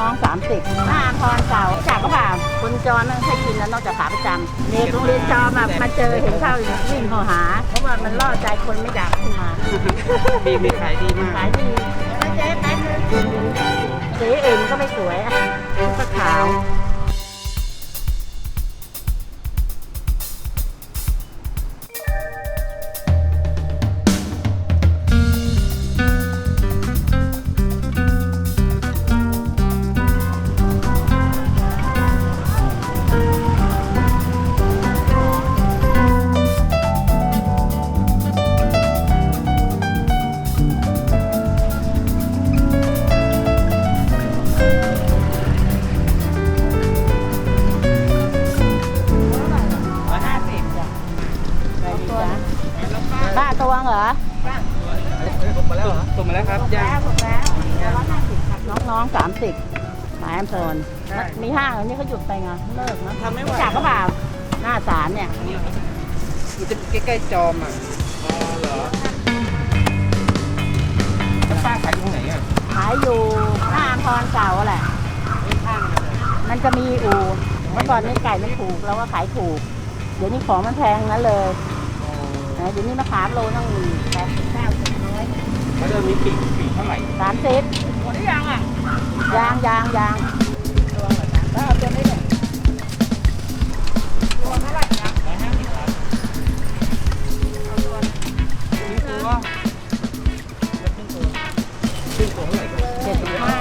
น้องๆสามสิบหน้าพรเก่าจากก็บ่าคนจรนั่งให้กินแล้วนอกจากขาประจำเด็กโรงเรียนจอมอะมาเจอเห็นข้าววิ่งเข้าหา เพราะว่ามันล่อใจคนไม่อยากขึ้นมามีมีขายดีมากขายดีแล้วเจ๊แป๊บนึงสีอื่นก็ไม่สวยอะก็ขาว อะไรดีจ๊ะป้าตวงเหรอส่งมาแล้วเหรอส่งมาแล้วครับย่างถูกแล้วร้อยห้าสิบครับน้องๆสามสิบหมายอำเภอใช่มีห้างอันนี้เขาหยุดไปไงเลิกนะทำไม่ไหวจากก็บ่าหน้าศาลเนี่ยมันจะใกล้ๆจอมอะอ๋อเหรอแล้วป้าขายตรงไหนอะขายอยู่หน้าอำพรเก่าแหละข้างๆเลยมันจะมีอู่เมื่อก่อนนี่ไก่มันถูกเราก็ขายถูก เดี๋ยวนี้ของมันแพงนั้นเลย นะเดี๋ยวนี้มะขามโลต้องแปดสิบเก้าสิบร้อยแล้วเดิมมีปีกปีกเท่าไหร่สามสิบหมดหรือยังอะยางยางยางแล้วเอาตัวนี้เนี่ยตัวเท่าไหร่ครับร้อยห้าสิบครับเอาตัวนี่ตัวแล้วขึ้นตัวขึ้นตัวเท่าไหร่ครับเจ็ดสิบห้า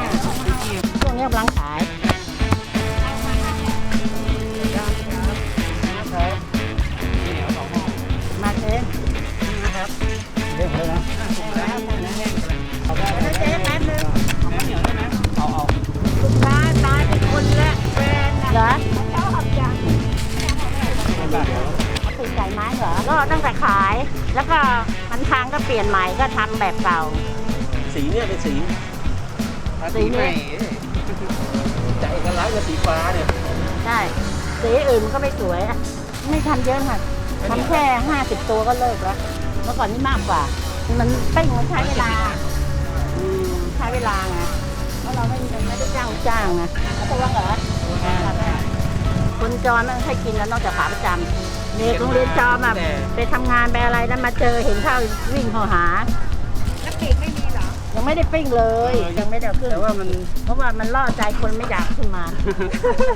ช่วงนี้กำลัง เหรอ ก็ตั้งแต่ขาย แล้วก็มันทางก็เปลี่ยนใหม่ก็ทำแบบเก่า สีเนี่ยเป็นสีสีนี้ใหม่จากเอกลักษณ์กับสีฟ้าเนี่ยใช่สีอื่นก็ไม่สวยอะไม่ทำเยอะค่ะทำแค่ห้าสิบตัวก็เลิกแล้ว เมื่อก่อนนี่มากกว่า มันเป้งมันใช้เวลาอืมใช้เวลาไงเพราะเราไม่ไม่ได้จ้างจ้างไงแล้วตัวเหรอคนจรนั่งให้กินแล้วนอกจากขาประจำ เด็กโรงเรียนจอมอะไปทำงานไปอะไรแล้วมาเจอเห็นข้าววิ่งเข้าหา แล้วปีกไม่มีเหรอยังไม่ได้ปิ้งเลย ยังไม่ได้เอาขึ้นแต่ว่ามันเพราะว่ามันล่อใจคนไม่อยากขึ้นมา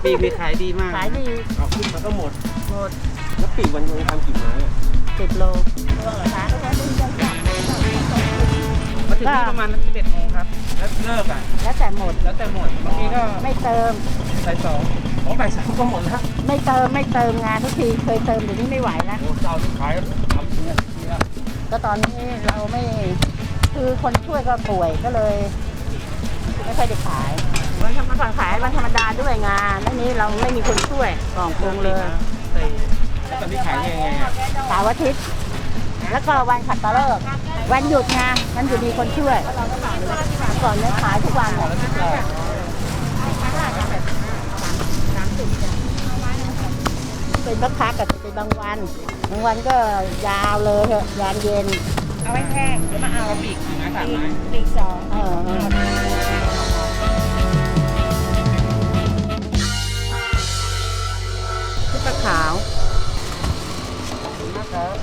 ปีกมีขายดีมากขายดีเอาขึ้นมาก็หมด หมดแล้วปีกวันนึงทำกี่ไม้อะสิบโลตัวเหรอคะก็ใช้ปิ้งจังมาถึงที่ประมาณ11โมงครับ แล้วเลิกอะแล้วแต่หมด แล้วแต่หมดบางทีก็ไม่เติมใส่สอง ของใส่สามก็หมดแล้วไม่เติมไม่เติมงานทุกทีเคยเติมเดี๋ยวนี้ไม่ไหวแล้ว โอ้เจ้าที่ขายทำเนี่ยเนี่ยก็ตอนนี้เราไม่คือคนช่วยก็ป่วยก็เลย ไม่ค่อยได้ขายวันธรรมดาขายวันธรรมดาด้วยงานแล้วนี้เราไม่มีคนช่วยกล่องปรุงเลยใส่แล้วตอนนี้ขายยังไงอะเสาร์อาทิตย์แล้วก็วันขัดตะเลิกษ์วันหยุดไงมันอยู่มีคนช่วยก่อนเนี่ยขายทุกวันเลย เป็นพักๆกับเป็นบางวัน บางวันก็ยาวเลยเถอะยานเย็น เอาไว้แห้งแล้วมาเอาปีกนะสามไม้ปีกสองเออขาวขอบคุณมากครับ